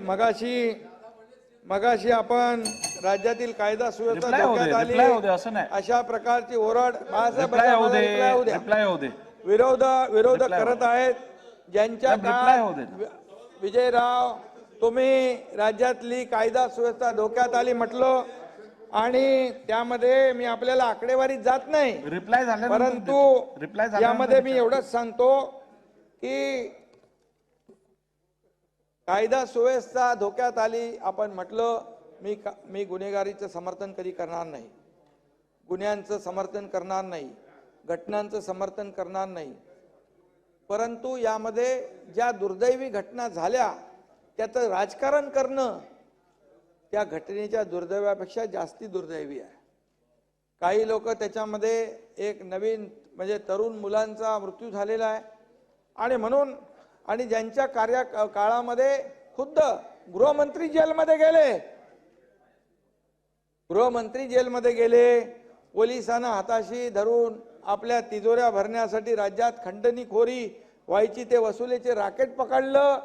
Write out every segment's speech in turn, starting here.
मगाशी मगाशी आपण राज्यातील कायदा सुव्यवस्था धोक्यात आली. अशा प्रकारची ओरड बाळासाहेब विरोध विरोध करत आहेत. ज्यांच्या विजयराव तुम्ही राज्यातली कायदा सुव्यवस्था धोक्यात आली म्हटलं आणि त्यामध्ये मी आपल्याला आकडेवारीत जात नाही. रिप्लाय झाल्यानंतर परंतु रिप्लाय यामध्ये मी एवढंच सांगतो की कायदा सुव्यवस्था धोक्यात आली आपण म्हटलं मी का- मी गुन्हेगारीचं समर्थन कधी करणार नाही. गुन्ह्यांचं समर्थन करणार नाही. घटनांचं समर्थन करणार नाही. परंतु यामध्ये ज्या दुर्दैवी घटना झाल्या त्याचं राजकारण करणं त्या घटनेच्या दुर्दैवापेक्षा जास्ती दुर्दैवी आहे. काही लोक त्याच्यामध्ये एक नवीन म्हणजे तरुण मुलांचा मृत्यू झालेला आहे. आणि म्हणून आणि ज्यांच्या कार्या काळामध्ये खुद्द गृहमंत्री जेलमध्ये गेले. गृहमंत्री जेलमध्ये गेले पोलिसांना हाताशी धरून आपल्या तिजोऱ्या भरण्यासाठी राज्यात खंडणीखोरी व्हायची ते वसुलीचे राकेट पकडलं.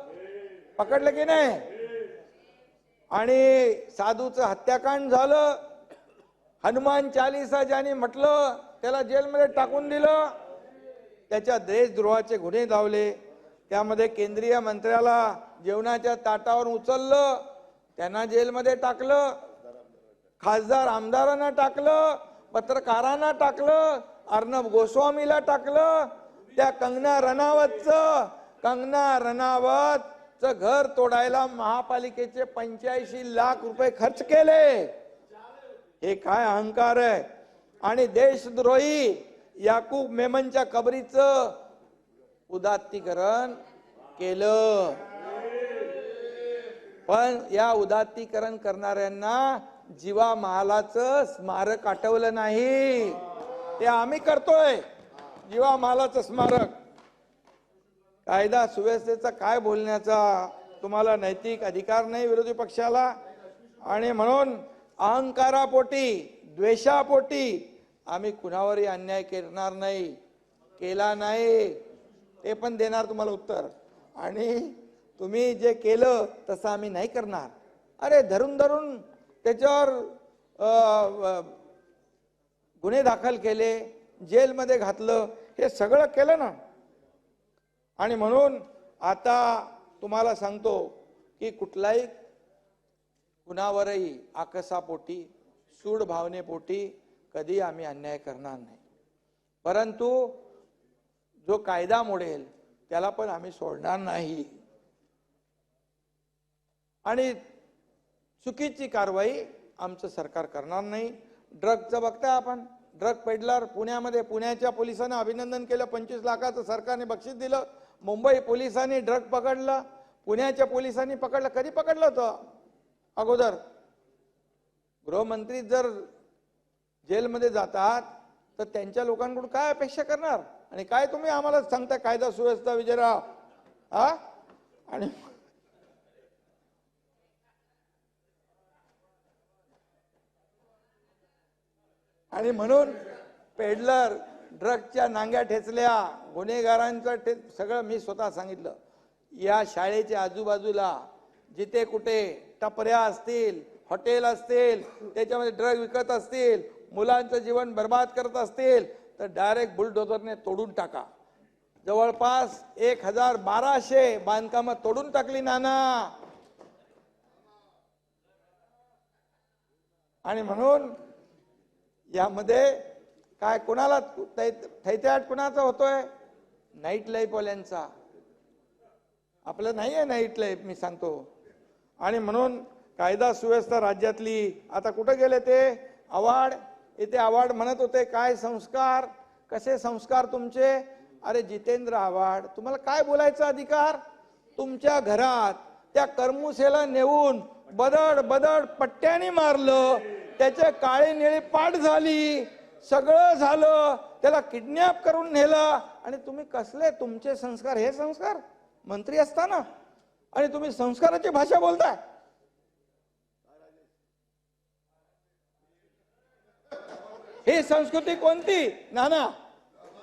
पकडलं की नाही? आणि साधूचं हत्याकांड झालं. हनुमान चालिसा ज्यांनी म्हटलं त्याला जेलमध्ये टाकून दिलं. त्याच्या देशद्रोहाचे गुन्हे धावले. त्यामध्ये केंद्रीय मंत्र्याला जेवणाच्या ताटावर उचललं त्यांना जेलमध्ये टाकलं खासदार आमदारांना टाकलं पत्रकारांना टाकलं अर्णब गोस्वामीला टाकलं त्या कंगना रणावतचं कंगना रनावतचं घर तोडायला महापालिकेचे पंच्याऐंशी लाख रुपये खर्च केले. हे काय अहंकार आहे? आणि देशद्रोही याकूब मेमनच्या कबरीचं उदात्तीकरण केलं. पण या उदात्तीकरण करणाऱ्यांना जीवा महालाचं स्मारक आठवलं नाही. ते आम्ही करतोय. जीवा महालाचं स्मारक. कायदा सुव्यवस्थेचा काय बोलण्याचा? तुम्हाला नैतिक अधिकार नाही विरोधी पक्षाला. आणि म्हणून अहंकारापोटी द्वेषापोटी आम्ही कुणावरही अन्याय करणार नाही. केला नाही. ते पण देणार तुम्हाला उत्तर. आणि तुम्ही जे केलं तसं आम्ही नाही करणार. अरे धरून धरून त्याच्यावर गुन्हे दाखल केले जेलमध्ये घातलं हे सगळं केलं ना. आणि म्हणून आता तुम्हाला सांगतो की कुठलाही कुणावरही आकसापोटी सूड भावनेपोटी कधी आम्ही अन्याय करणार नाही. परंतु जो कायदा मोडेल त्याला पण आम्ही सोडणार नाही. आणि चुकीची कारवाई आमचं सरकार करणार नाही. ड्रगचं बघताय आपण. ड्रग पेडलर पुण्यामध्ये पुण्याच्या पोलिसांनी अभिनंदन केलं. पंचवीस लाखाचं सरकारने बक्षीस दिलं. मुंबई पोलिसांनी ड्रग पकडलं. पुण्याच्या पोलिसांनी पकडलं. कधी पकडलं होतं? अगोदर. गृहमंत्री जर जेलमध्ये जातात तर त्यांच्या लोकांकडून काय अपेक्षा करणार? आणि काय तुम्ही आम्हाला सांगता? कायदा सुव्यवस्था विजयराव हा? आणि आणि म्हणून पेडलर ड्रगच्या नांग्या ठेचल्या गुन्हेगारांचं ठे सगळं मी स्वतः सांगितलं. या शाळेच्या आजूबाजूला जिथे कुठे टपऱ्या असतील हॉटेल असतील त्याच्यामध्ये ड्रग विकत असतील मुलांचं जीवन बर्बाद करत असतील तर डायरेक्ट बुलडोझरने तोडून टाका. जवळपास एक हजार बाराशे बांधकामं तोडून टाकली नाना. आणि म्हणून यामध्ये काय कोणाला थैत्याट कुणाचा होतोय? नाईट लाईफवाल्यांचा आपलं नाही आहे नाईट लाईफ मी सांगतो. आणि म्हणून कायदा सुव्यवस्था राज्यातली आता कुठं गेले ते? आवाड इथे आवाड म्हणत होते काय संस्कार? कसे संस्कार तुमचे? अरे जितेंद्र आव्हाड तुम्हाला काय बोलायचा अधिकार? तुमच्या घरात त्या करमुसेला नेऊन बदड बदड पट्ट्याने मारलं. त्याचे काळे निळे पाठ झाली. सगळं झालं. त्याला किडनॅप करून नेलं. आणि तुम्ही कसले? तुमचे संस्कार हे संस्कार? मंत्री असताना? आणि तुम्ही संस्काराची भाषा बोलताय? ही संस्कृती कोणती? नाना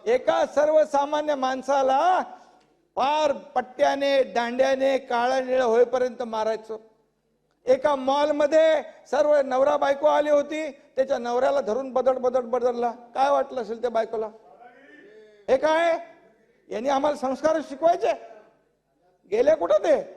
एका सर्वसामान्य माणसाला फार पट्ट्याने दांड्याने काळा निळ होईपर्यंत मारायचो. एका मॉलमध्ये सर्व नवरा बायको आली होती त्याच्या नवऱ्याला धरून बदड बदड बदलला काय वाटलं असेल त्या बायकोला? हे काय? यांनी आम्हाला संस्कार शिकवायचे? गेले कुठं ते?